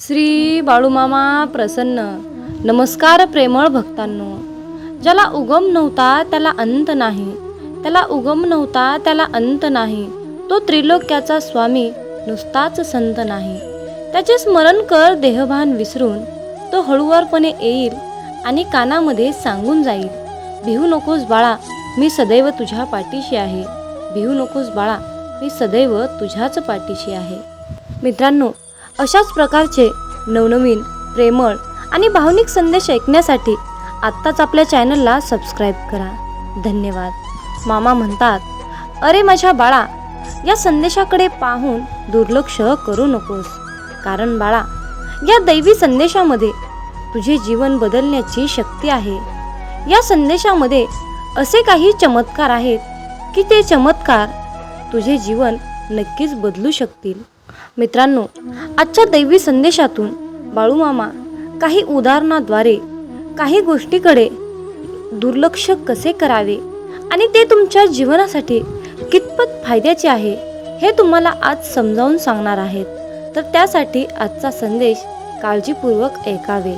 श्री बाळूमामा प्रसन्न. नमस्कार प्रेमळ भक्तांनो. ज्याला उगम नव्हता त्याला अंत नाही. त्याला उगम नव्हता त्याला अंत नाही. तो त्रिलोक्याचा स्वामी नुसताच संत नाही. त्याचे स्मरण कर देहभान विसरून. तो हळुवारपणे येईल आणि कानामध्ये सांगून जाईल भिवू नकोस बाळा मी सदैव तुझ्या पाठीशी आहे. भिवू नकोस बाळा मी सदैव तुझ्याच पाठीशी आहे. मित्रांनो अशाच प्रकारचे नवनवीन प्रेमळ आणि भावनिक संदेश ऐकण्यासाठी आत्ताच आपल्या चॅनलला सबस्क्राईब करा. धन्यवाद. मामा म्हणतात अरे माझ्या बाळा या संदेशाकडे पाहून दुर्लक्ष करू नकोस. कारण बाळा या दैवी संदेशामध्ये तुझे जीवन बदलण्याची शक्ती आहे. या संदेशामध्ये असे काही चमत्कार आहेत की ते चमत्कार तुझे जीवन नक्कीच बदलू शकतील. मित्रांनो आजच्या दैवी संदेशातून बाळूमामा काही उदाहरणाद्वारे काही गोष्टीकडे दुर्लक्ष कसे करावे आणि ते तुमच्या जीवनासाठी कितपत फायद्याचे आहे हे तुम्हाला आज समजावून सांगणार आहेत. तर त्यासाठी आजचा संदेश काळजीपूर्वक ऐकावे.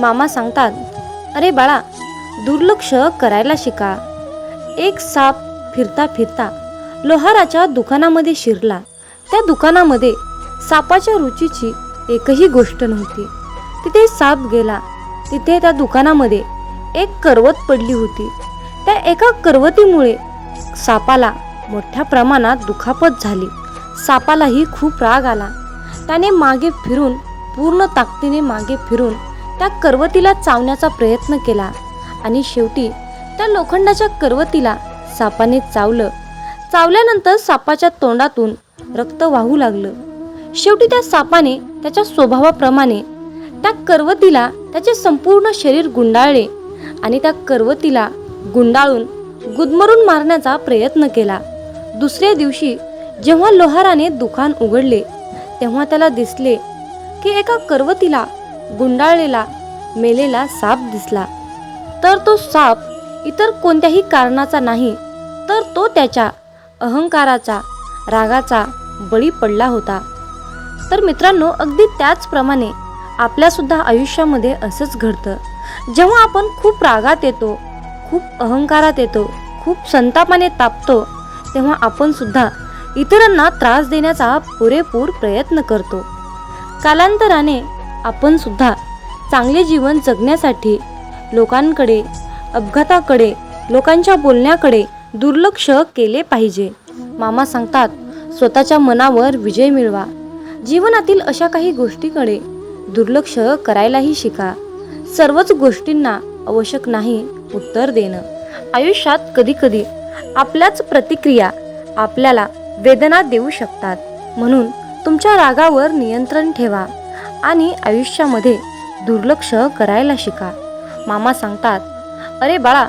मामा सांगतात अरे बाळा दुर्लक्ष करायला शिका. एक साप फिरता फिरता लोहाराच्या दुकानामध्ये शिरला. त्या दुकानामध्ये सापाच्या रुचीची एकही गोष्ट नव्हती. तिथे साप गेला. तिथे त्या दुकानामध्ये एक करवत पडली होती. त्या एका करवतीमुळे सापाला मोठ्या प्रमाणात दुखापत झाली. सापालाही खूप राग आला. त्याने मागे फिरून पूर्ण ताकदीने मागे फिरून त्या करवतीला चावण्याचा प्रयत्न केला आणि शेवटी त्या लोखंडाच्या करवतीला सापाने चावलं. चावल्यानंतर सापाच्या तोंडातून रक्त वाहू लागलं. शेवटी त्या सापाने त्याच्या स्वभावाप्रमाणे त्या करवतीला त्याचे संपूर्ण शरीर गुंडाळले आणि त्या करवतीला गुंडाळून गुदमरून मारण्याचा प्रयत्न केला. दुसऱ्या दिवशी जेव्हा लोहाराने दुकान उघडले तेव्हा त्याला दिसले की एका करवतीला गुंडाळलेला मेलेला साप दिसला. तर तो साप इतर कोणत्याही कारणाचा नाही तर तो त्याच्या अहंकाराचा रागाचा बळी पडला होता. तर मित्रांनो अगदी त्याचप्रमाणे आपल्यासुद्धा आयुष्यामध्ये असंच घडतं. जेव्हा आपण खूप रागात येतो खूप अहंकारात येतो खूप संतापाने तापतो तेव्हा आपण सुद्धा इतरांना त्रास देण्याचा पुरेपूर प्रयत्न करतो. कालांतराने आपण सुद्धा चांगले जीवन जगण्यासाठी लोकांकडे अपघाताकडे लोकांच्या बोलण्याकडे दुर्लक्ष केले पाहिजे. मामा सांगतात स्वतःच्या मनावर विजय मिळवा. जीवनातील अशा काही गोष्टीकडे दुर्लक्ष करायलाही शिका. सर्वच गोष्टींना आवश्यक नाही उत्तर देणं. आयुष्यात कधीकधी आपल्याच प्रतिक्रिया आपल्याला वेदना देऊ शकतात. म्हणून तुमच्या रागावर नियंत्रण ठेवा आणि आयुष्यामध्ये दुर्लक्ष करायला शिका. मामा सांगतात अरे बाळा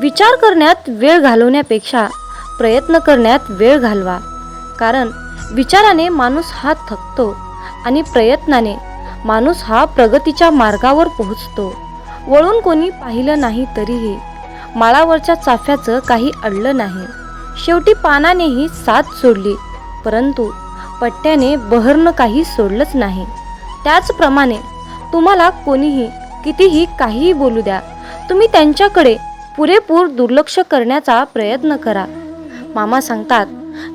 विचार करण्यात वेळ घालवण्यापेक्षा प्रयत्न करण्यात वेळ घालवा. कारण विचाराने माणूस हा थकतो आणि प्रयत्नाने माणूस हा प्रगतीच्या मार्गावर पोहोचतो. वळून कोणी पाहिलं नाही तरीही माळावरच्या चाफ्याचं काही अडलं नाही. शेवटी पानानेही साथ सोडली परंतु पट्ट्याने बहरनं काही सोडलंच नाही. त्याचप्रमाणे तुम्हाला कोणीही कितीही काहीही बोलू द्या तुम्ही त्यांच्याकडे पुरेपूर दुर्लक्ष करण्याचा प्रयत्न करा. मामा सांगतात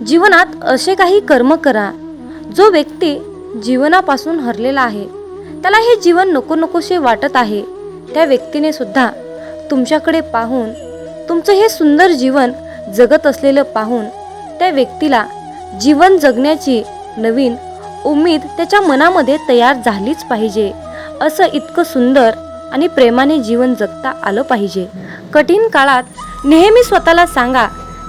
जीवनात असे काही कर्म करा. जो व्यक्ती जीवनापासून हरलेला आहे त्याला हे जीवन नको नकोसे वाटत आहे. त्या व्यक्तीने सुद्धा तुमच्याकडे पाहून तुमचं हे सुंदर जीवन जगत असलेलं पाहून त्या व्यक्तीला जीवन जगण्याची नवीन उमेद त्याच्या मनामध्ये तयार झालीच पाहिजे. असं इतकं सुंदर आणि प्रेमाने जीवन जगता आलं पाहिजे. कठीण काळात नेहमी स्वतःला सांगा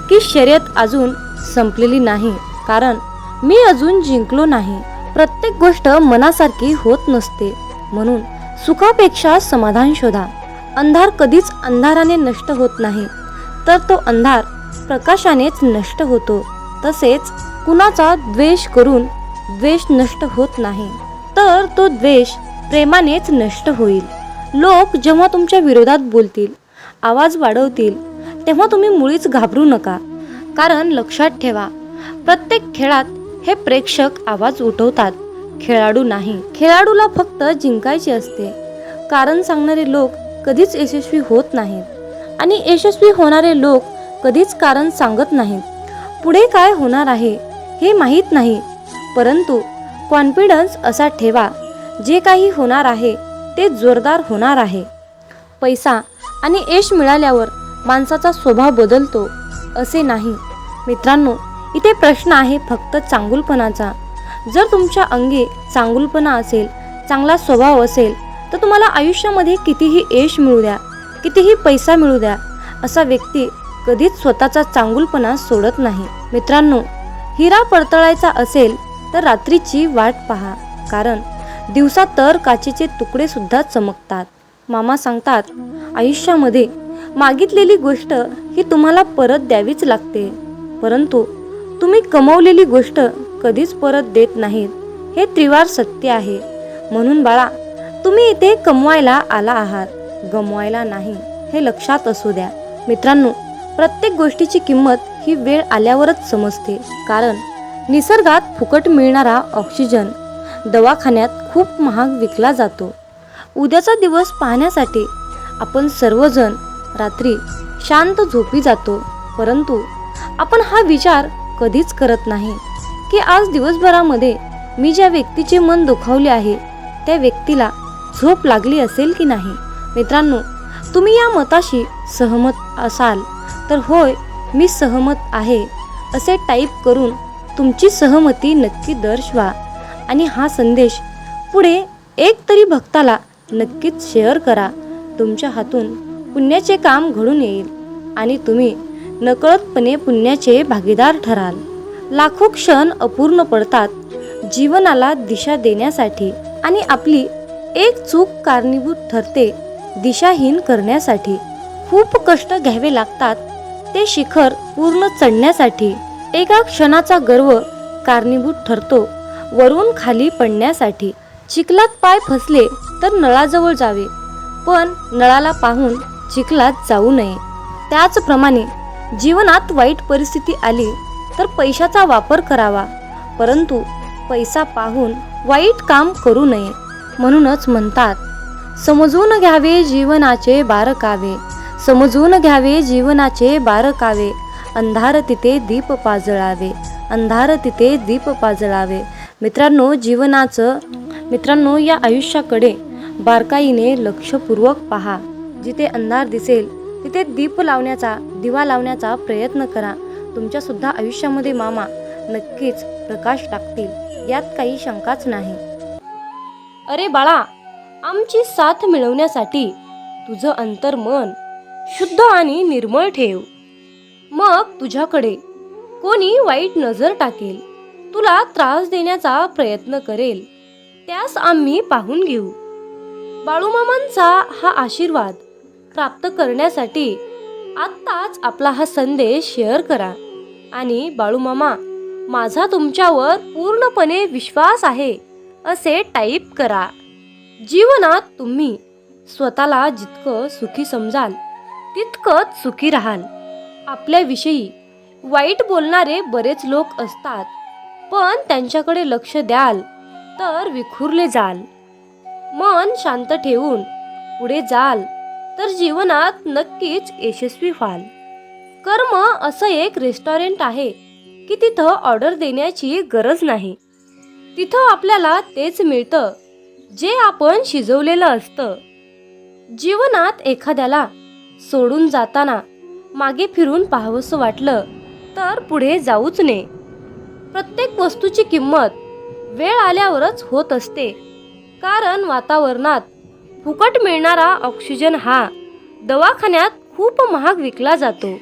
की शर्यत अजून संपलेली नाही. कारण मी अजून जिंकलो नाही. प्रत्येक गोष्ट मनासारखी होत नसते. म्हणून सुखापेक्षा समाधान शोधा. अंधार कधीच अंधाराने नष्ट होत नाही. तर तो अंधार प्रकाशानेच नष्ट होतो. तसेच कुणाचा द्वेष करून द्वेष नष्ट होत नाही. तर तो द्वेष प्रेमानेच नष्ट होईल. लोक जेव्हा तुमच्या विरोधात बोलतील आवाज वाढवतील तेव्हा तुम्ही मुळीच घाबरू नका. कारण लक्षात ठेवा प्रत्येक खेळात हे प्रेक्षक आवाज उठवतात. खेळाडू नाही खेळाडूला फक्त जिंकायचे असते. कारण सांगणारे लोक कधीच यशस्वी होत नाहीत आणि यशस्वी होणारे लोक कधीच कारण सांगत नाहीत. पुढे काय होणार आहे हे माहीत नाही. परंतु कॉन्फिडन्स असा ठेवा जे काही होणार आहे ते जोरदार होणार आहे. पैसा आणि यश मिळाल्यावर माणसाचा स्वभाव बदलतो असे नाही. मित्रांनो इथे प्रश्न आहे फक्त चांगुलपणाचा. जर तुमच्या अंगी चांगुलपणा असेल चांगला स्वभाव असेल तर तुम्हाला आयुष्यामध्ये कितीही यश मिळू द्या कितीही पैसा मिळू द्या असा व्यक्ती कधीच स्वतःचा चांगुलपणा सोडत नाही. मित्रांनो हिरा पडतळायचा असेल तर रात्रीची वाट पहा कारण दिवसा तर काचेचे तुकडे सुद्धा चमकतात. मामा सांगतात आयुष्यामध्ये मागितलेली गोष्ट ही तुम्हाला परत द्यावीच लागते. परंतु तुम्ही कमवलेली गोष्ट कधीच परत देत नाहीत. हे त्रिवार सत्य आहे. म्हणून बाळा तुम्ही इथे कमवायला आला आहात. गमवायला नाही हे लक्षात असू द्या. मित्रांनो प्रत्येक गोष्टीची किंमत ही वेळ आल्यावरच समजते. कारण निसर्गात फुकट मिळणारा ऑक्सिजन दवाखान्यात खूप महाग विकला जातो. उद्याचा दिवस पाहण्यासाठी आपण सर्वजण रात्री शांत झोपी जातो. परंतु आपण हा विचार कधीच करत नाही की आज दिवसभरामध्ये मी ज्या व्यक्तीचे मन दुखावले आहे त्या व्यक्तीला झोप लागली असेल की नाही? मित्रांनो तुम्ही या मताशी सहमत असाल तर होय मी सहमत आहे असे टाईप करून तुमची सहमती नक्की दर्शवा आणि हा संदेश पुढे एक तरी भक्ताला नक्कीच शेअर करा. तुमच्या हातून पुण्याचे काम घडून येईल आणि तुम्ही नकळतपणे पुण्याचे भागीदार ठराल. लाखो क्षण अपूर्ण पडतात जीवनाला दिशा देण्यासाठी आणि आपली एक चूक कारणीभूत ठरते दिशाहीन करण्यासाठी. खूप कष्ट घ्यावे लागतात ते शिखर पूर्ण चढण्यासाठी. एका क्षणाचा गर्व कारणीभूत ठरतो वरून खाली पडण्यासाठी. चिखलात पाय फसले तर नळाजवळ जावे पण नळाला पाहून चिखलात जाऊ नये. त्याचप्रमाणे जीवनात वाईट परिस्थिती आली तर पैशाचा वापर करावा. परंतु पैसा पाहून वाईट काम करू नये म्हणूनच म्हणतात समजून घ्यावे जीवनाचे बारकावे समजून घ्यावे जीवनाचे बारकावे अंधार तिथे दीप पाजळावे अंधार तिथे दीप पाजळावे. मित्रांनो जीवनाचं मित्रांनो या आयुष्याकडे बारकाईने लक्षपूर्वक पहा. जिथे अंधार दिसेल तिथे दीप लावण्याचा दिवा लावण्याचा प्रयत्न करा. तुमच्या सुद्धा आयुष्यामध्ये मामा नक्कीच प्रकाश टाकतील यात काही शंकाच नाही. अरे बाळा आमची साथ मिळवण्यासाठी तुझं अंतर्मन शुद्ध आणि निर्मळ ठेव. मग तुझ्याकडे कोणी वाईट नजर टाकेल तुला त्रास देण्याचा प्रयत्न करेल त्यास आम्ही पाहून घेऊ. बाळूमामांचा हा आशीर्वाद प्राप्त करण्यासाठी आत्ताच आपला हा संदेश शेअर करा. आणि बाळूमामा माझा तुमच्यावर पूर्णपणे विश्वास आहे असे टाईप करा. जीवनात तुम्ही स्वतःला जितकं सुखी समजाल तितकंच सुखी राहाल. आपल्याविषयी वाईट बोलणारे बरेच लोक असतात पण त्यांच्याकडे लक्ष द्याल तर विखुरले जाल. मन शांत ठेवून पुढे जाल तर जीवनात नक्कीच यशस्वी व्हाल. कर्म असं एक रेस्टॉरंट आहे की तिथं ऑर्डर देण्याची गरज नाही. तिथं आपल्याला तेच मिळतं जे आपण शिजवलेलं असतं. जीवनात एखाद्याला सोडून जाताना मागे फिरून पाहावंसं वाटलं तर पुढे जाऊच नये. प्रत्येक वस्तूची किंमत वेळ आल्यावरच होत असते. कारण वातावरणात फुकट मिळणारा ऑक्सिजन हा दवाखान्यात खूप महाग विकला जातो.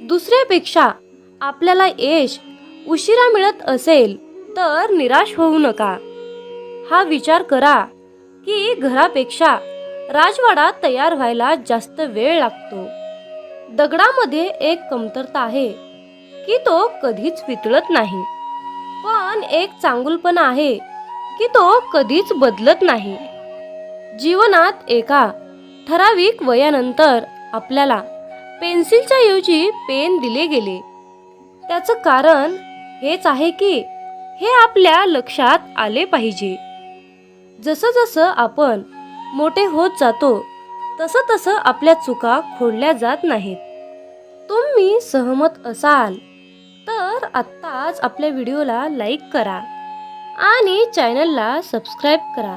दुसऱ्यापेक्षा आपल्याला यश उशिरा मिळत असेल तर निराश होऊ नका. हा विचार करा की घरापेक्षा राजवाडा तयार व्हायला जास्त वेळ लागतो. दगडामध्ये एक कमतरता आहे की तो कधीच वितळत नाही. पण एक चांगुलपणा आहे की तो कधीच बदलत नाही. जीवनात एका ठराविक वयानंतर आपल्याला पेन्सिलच्या ऐवजी पेन दिले गेले. त्याचं कारण हेच आहे की हे आपल्या लक्षात आले पाहिजे. जसं जसं आपण मोठे होत जातो तसं तसं आपल्या चुका खोडल्या जात नाहीत. तुम्ही सहमत असाल तर आत्ताच आपल्या व्हिडिओला लाईक करा आणि चॅनलला सबस्क्राईब करा.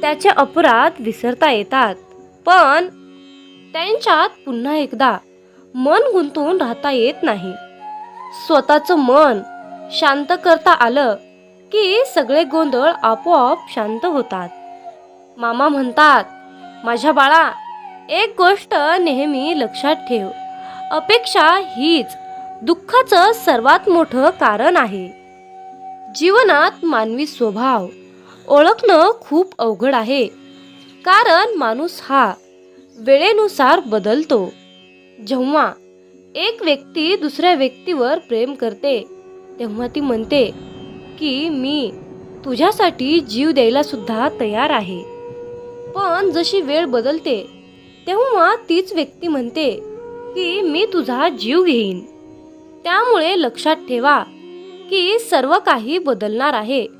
त्याचे अपराध विसरता येतात. पण त्यांच्यात पुन्हा एकदा मन गुंतवून राहता येत नाही. स्वतःचं मन शांत करता आलं की सगळे गोंधळ आपोआप शांत होतात. मामा म्हणतात माझ्या बाळा एक गोष्ट नेहमी लक्षात ठेव. अपेक्षा हीच दुःखाचं सर्वात मोठं कारण आहे. जीवनात मानवी स्वभाव ओळखणं खूप अवघड आहे. कारण माणूस हा वेळेनुसार बदलतो. जेव्हा एक व्यक्ती दुसऱ्या व्यक्तीवर प्रेम करते तेव्हा ती म्हणते की मी तुझ्यासाठी जीव द्यायला सुद्धा तयार आहे. पण जशी वेळ बदलते तेव्हा तीच व्यक्ती म्हणते की मी तुझा जीव घेईन. त्यामुळे लक्षात ठेवा की सर्व काही बदलणार आहे.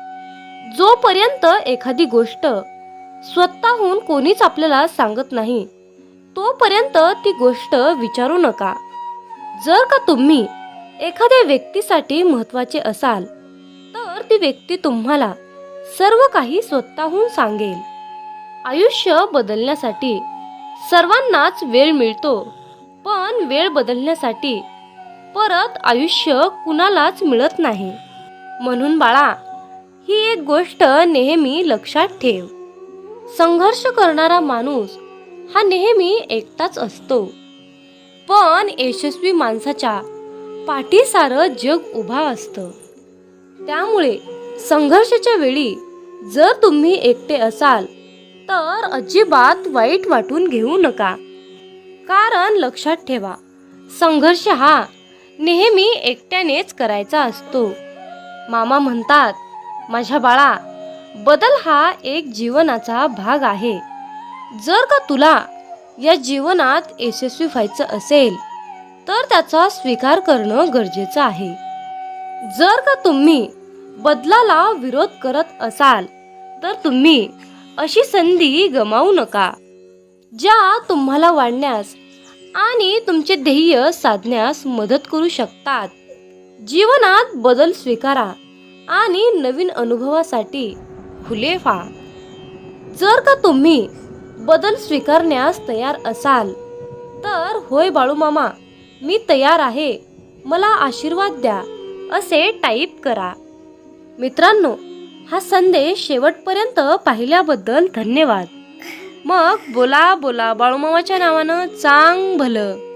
जोपर्यंत एखादी गोष्ट स्वतःहून कोणीच आपल्याला सांगत नाही तोपर्यंत ती गोष्ट विचारू नका. जर का तुम्ही एखाद्या व्यक्तीसाठी महत्त्वाचे असाल तर ती व्यक्ती तुम्हाला सर्व काही स्वतःहून सांगेल. आयुष्य बदलण्यासाठी सर्वांनाच वेळ मिळतो पण वेळ बदलण्यासाठी परत आयुष्य कुणालाच मिळत नाही. म्हणून बाळा ही एक गोष्ट नेहमी लक्षात ठेव. संघर्ष करणारा माणूस हा नेहमी एकटाच असतो. पण यशस्वी माणसाच्या पाठीसारं जग उभा असतं. त्यामुळे संघर्षाच्या वेळी जर तुम्ही एकटे असाल तर अजिबात वाईट वाटून घेऊ नका. कारण लक्षात ठेवा संघर्ष हा नेहमी एकट्यानेच करायचा असतो. मामा म्हणतात माझ्या बाळा बदल हा एक जीवनाचा भाग आहे. जर का तुला या जीवनात यशस्वी व्हायचं असेल तर त्याचा स्वीकार करणं गरजेचं आहे. जर का तुम्ही बदलाला विरोध करत असाल तर तुम्ही अशी संधी गमावू नका ज्या तुम्हाला वाढण्यास आणि तुमचे ध्येय साधण्यास मदत करू शकतात. जीवनात बदल स्वीकारा. आणि नवीन अनुभवासाठी खुले व्हा. जर का तुम्ही बदल स्वीकारण्यास तयार असाल तर होय बाळू मामा मी तयार आहे. मला आशीर्वाद द्या असे टाईप करा. मित्रांनो हा संदेश शेवटपर्यंत पाहिल्याबद्दल धन्यवाद. मग बोला बोला बाळूमामाच्या नावानं चांग भलं.